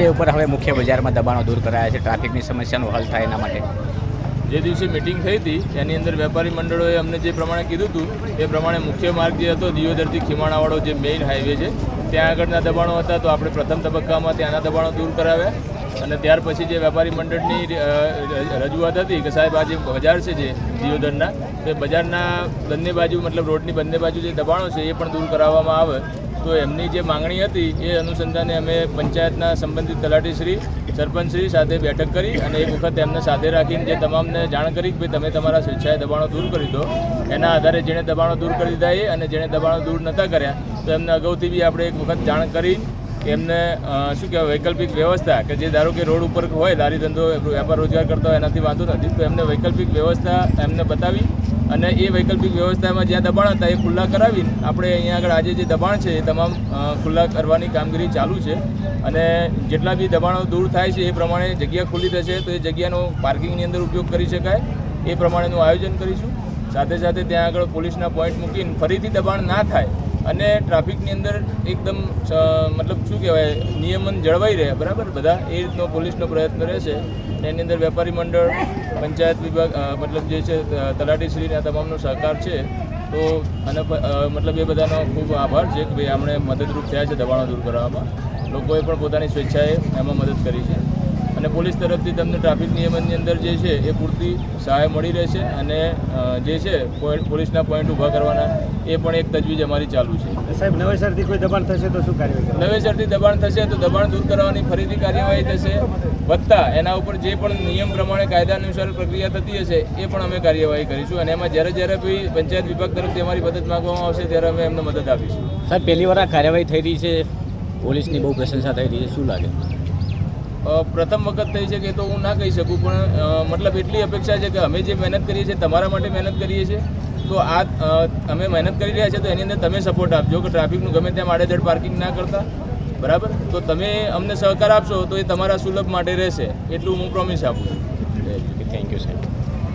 તે ઉપર હવે મુખ્ય બજારમાં દબાણો દૂર કરાયા છે, ટ્રાફિકની સમસ્યાનો હલ થાય એના માટે. જે દિવસે મિટિંગ થઈ હતી, એની અંદર વેપારી મંડળોએ અમને જે પ્રમાણે કીધું હતું, એ પ્રમાણે મુખ્ય માર્ગ જે હતો, દિયોદરથી ખીમાણાવાળો જે મેઇન હાઈવે છે, ત્યાં આગળના દબાણો હતા, તો આપણે પ્રથમ તબક્કામાં ત્યાંના દબાણો દૂર કરાવ્યા. અને ત્યાર પછી જે વેપારી મંડળની રજૂઆત હતી કે સાહેબ, આ જે બજાર છે જે દિયોદરના, તે બજારના બંને બાજુ, મતલબ રોડની બંને બાજુ જે દબાણો છે, એ પણ દૂર કરાવવામાં આવે. તો એમની જે માંગણી હતી એ અનુસંધાને અમે પંચાયતના સંબંધિત તલાટીશ્રી, સરપંચશ્રી સાથે બેઠક કરી અને એક વખત એમને સાથે રાખીને જે તમામને જાણ કરી કે ભાઈ તમે તમારા સ્વેચ્છાએ દબાણો દૂર કરી દો, એના આધારે જેણે દબાણો દૂર કરી દીધા એ અને જેણે દબાણો દૂર નહોતા કર્યા, તો એમને અગાઉથી બી આપણે એક વખત જાણ કરી એમને શું કહેવાય, વૈકલ્પિક વ્યવસ્થા કે જે ધારો કે રોડ ઉપર હોય લારી ધંધો વેપાર રોજગાર કરતા હોય, એનાથી વાંધો નથી, તો એમને વૈકલ્પિક વ્યવસ્થા એમને બતાવી અને એ વૈકલ્પિક વ્યવસ્થામાં જ્યાં દબાણ હતા એ ખુલ્લા કરાવીને આપણે અહીંયા આગળ આજે જે દબાણ છે એ તમામ ખુલ્લા કરવાની કામગીરી ચાલુ છે. અને જેટલા બી દબાણો દૂર થાય છે એ પ્રમાણે જગ્યા ખુલ્લી થશે તો એ જગ્યાનો પાર્કિંગની અંદર ઉપયોગ કરી શકાય. એ પ્રમાણેનું આયોજન કરીશું. સાથે સાથે ત્યાં આગળ પોલીસના પોઈન્ટ મૂકીને ફરીથી દબાણ ના થાય અને ટ્રાફિકની અંદર એકદમ મતલબ શું કહેવાય, નિયમન જળવાઈ રહે, બરાબર? બધા એ રીતનો પોલીસનો પ્રયત્ન રહેશે. એની અંદર વેપારી મંડળ, પંચાયત વિભાગ મતલબ જે છે તલાટીશ્રીને તમામનો સહકાર છે. તો અને મતલબ એ બધાનો ખૂબ આભાર છે કે ભાઈ આપણે મદદરૂપ થયા છે દબાણો દૂર કરવામાં. લોકોએ પણ પોતાની સ્વેચ્છાએ એમાં મદદ કરી છે. અને પોલીસ તરફથી તમને ટ્રાફિક નિયમનની અંદર જે છે એ પૂરતી સહાય મળી રહેશે અને જે છે પોલીસના પોઈન્ટ ઊભા કરવાના એ પણ એક તજવીજ અમારી ચાલુ છે. સાહેબ નવેસરથી કોઈ દબાણ થશે તો શું કાર્યવાહી? નવેસરથી દબાણ થશે તો દબાણ દૂર કરવાની ફરીથી કાર્યવાહી થશે. વત્તા એના ઉપર જે પણ નિયમ પ્રમાણે કાયદા અનુસાર પ્રક્રિયા થતી હશે એ પણ અમે કાર્યવાહી કરીશું અને એમાં જ્યારે જ્યારે કોઈ પંચાયત વિભાગ તરફથી અમારી મદદ માંગવામાં આવશે ત્યારે અમે એમને મદદ આપીશું. સાહેબ પહેલી વાર આ કાર્યવાહી થઈ રહી છે. પોલીસની બહુ પ્રશંસા થઈ રહી છે. શું લાગે? પ્રથમ વખત થઈ છે કે તો હું ના કહી શકું, પણ મતલબ એટલી અપેક્ષા છે કે અમે જે મહેનત કરીએ છીએ તમારા માટે મહેનત કરીએ છીએ, તો આ અમે મહેનત કરી રહ્યા છીએ તો એની અંદર તમે સપોર્ટ આપજો, કે ટ્રાફિકનું ગમે ત્યાં આડેધડ પાર્કિંગ ના કરતા, બરાબર? તો તમે અમને સહકાર આપશો તો એ તમારા સુલભ માટે રહેશે, એટલું હું પ્રોમિસ આપું થેન્ક યુ સાહેબ